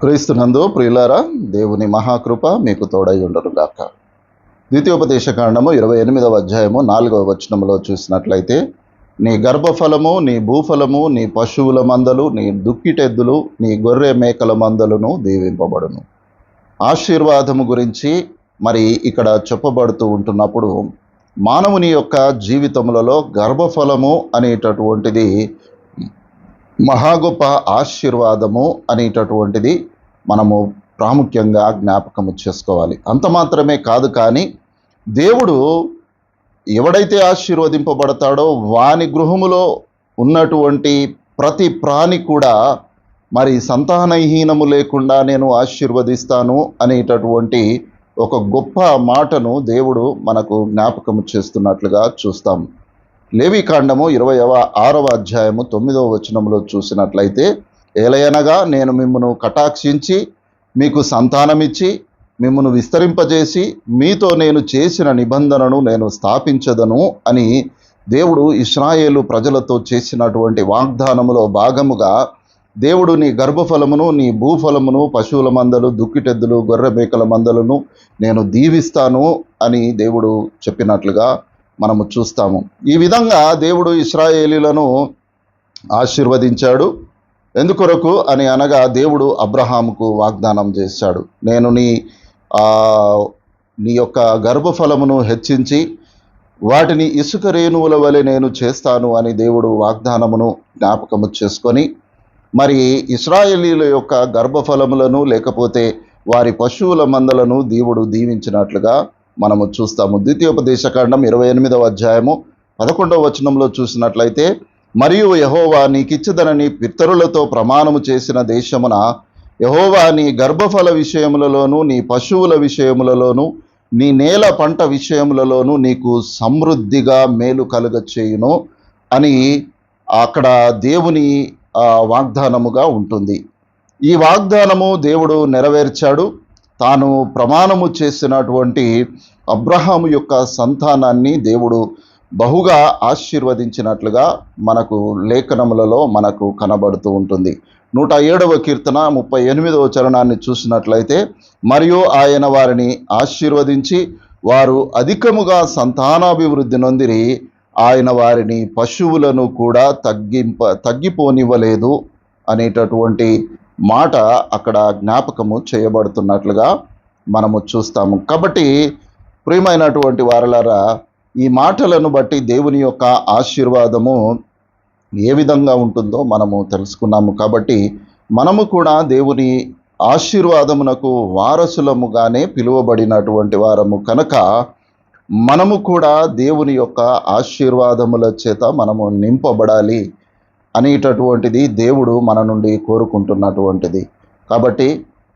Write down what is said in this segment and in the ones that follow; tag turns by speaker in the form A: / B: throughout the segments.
A: క్రీస్తునందు ప్రియులారా దేవుని మహాకృప మీకు తోడై ఉండను గాక ద్వితీయోపదేశ కాండము ఇరవై ఎనిమిదవ అధ్యాయము నాలుగవ వచనంలో చూసినట్లయితే నీ గర్భఫలము నీ భూఫలము నీ పశువుల మందలు నీ దుక్కిటెద్దులు నీ గొర్రె మేకల మందలను దీవింపబడును. ఆశీర్వాదము గురించి మరి ఇక్కడ చెప్పబడుతూ ఉంటున్నప్పుడు మానవుని యొక్క జీవితములలో గర్భఫలము అనేటటువంటిది మహా గొప్ప ఆశీర్వాదము అనేటటువంటిది మనము ప్రాముఖ్యంగా జ్ఞాపకము చేసుకోవాలి. అంత మాత్రమే కాదు కానీ దేవుడు ఎవడైతే ఆశీర్వదింపబడతాడో వాని గృహములో ఉన్నటువంటి ప్రతి ప్రాణి కూడా మరి సంతానహీనము లేకుండా నేను ఆశీర్వదిస్తాను అనేటటువంటి ఒక గొప్ప మాటను దేవుడు మనకు జ్ఞాపకము చేస్తున్నట్లుగా చూస్తాము లేవికాండము ఇరవైవ ఆరవ అధ్యాయము తొమ్మిదవ వచనంలో చూసినట్లయితే ఏలయనగా నేను మిమ్మను కటాక్షించి మీకు సంతానమిచ్చి మిమ్మను విస్తరింపజేసి మీతో నేను చేసిన నిబంధనను నేను స్థాపించదను అని దేవుడు ఇస్రాయేలు ప్రజలతో చేసినటువంటి వాగ్దానములో భాగముగా దేవుడు నీ గర్భఫలమును నీ భూఫలమును పశువుల మందలు దుక్కిటెద్దులు గొర్రె మేకల మందలను నేను దీవిస్తాను అని దేవుడు చెప్పినట్లుగా మనము చూస్తాము. ఈ విధంగా దేవుడు ఇస్రాయేలీలను ఆశీర్వదించాడు. ఎందుకొరకు? అని అనగా దేవుడు అబ్రహాముకు వాగ్దానం చేశాడు. నేను నీ నీ యొక్క గర్భఫలమును హెచ్చించి వాటిని ఇసుక రేణువుల వలె నేను చేస్తాను అని దేవుడు వాగ్దానమును జ్ఞాపకము చేసుకొని మరి ఇస్రాయేలీల యొక్క గర్భఫలములను లేకపోతే వారి పశువుల మందలను దేవుడు దీవించినట్లుగా మనము చూస్తాము. ద్వితీయోపదేశకాండం ఇరవై ఎనిమిదవ అధ్యాయము పదకొండవ వచనంలో చూసినట్లయితే మరియు యహోవా నీకిచ్చదనని పితరులతో ప్రమాణము చేసిన దేశమున యహోవా నీ గర్భఫల విషయములలోనూ నీ పశువుల విషయములలోనూ నీ నేల పంట విషయములలోనూ నీకు సమృద్ధిగా మేలు కలుగ చేయును అని అక్కడ దేవుని వాగ్దానముగా ఉంటుంది. ఈ వాగ్దానము దేవుడు నెరవేర్చాడు. తాను ప్రమాణము చేసినటువంటి అబ్రహాము యొక్క సంతానాన్ని దేవుడు బహుగా ఆశీర్వదించినట్లుగా మనకు లేఖనములలో మనకు కనబడుతూ ఉంటుంది. నూట ఏడవ కీర్తన ముప్పై ఎనిమిదవ చరణాన్ని చూసినట్లయితే మరియు ఆయన వారిని ఆశీర్వదించి వారు అధికముగా సంతానాభివృద్ధి నొందిరి ఆయన వారిని పశువులను కూడా తగ్గింప తగ్గిపోనివ్వలేదు అనేటటువంటి మాట అక్కడ జ్ఞాపకము చేయబడుతున్నట్లుగా మనము చూస్తాము. కాబట్టి ప్రియమైనటువంటి వారలారా ఈ మాటలను బట్టి దేవుని యొక్క ఆశీర్వాదము ఏ విధంగా ఉంటుందో మనము తెలుసుకున్నాము. కాబట్టి మనము కూడా దేవుని ఆశీర్వాదమునకు వారసులముగానే పిలువబడినటువంటి వారము కనుక మనము కూడా దేవుని యొక్క ఆశీర్వాదముల చేత మనము నింపబడాలి. అనేటటువంటిది దేవుడు మన నుండి కోరుకుంటున్నటువంటిది. కాబట్టి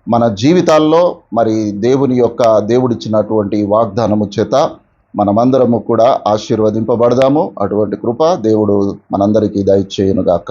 A: మన జీవితాల్లో మరి దేవుని యొక్క దేవుడిచ్చినటువంటి వాగ్దానము చేత మనమందరము కూడా ఆశీర్వదింపబడదాము. అటువంటి కృప దేవుడు మనందరికీ దయచేయునుగాక.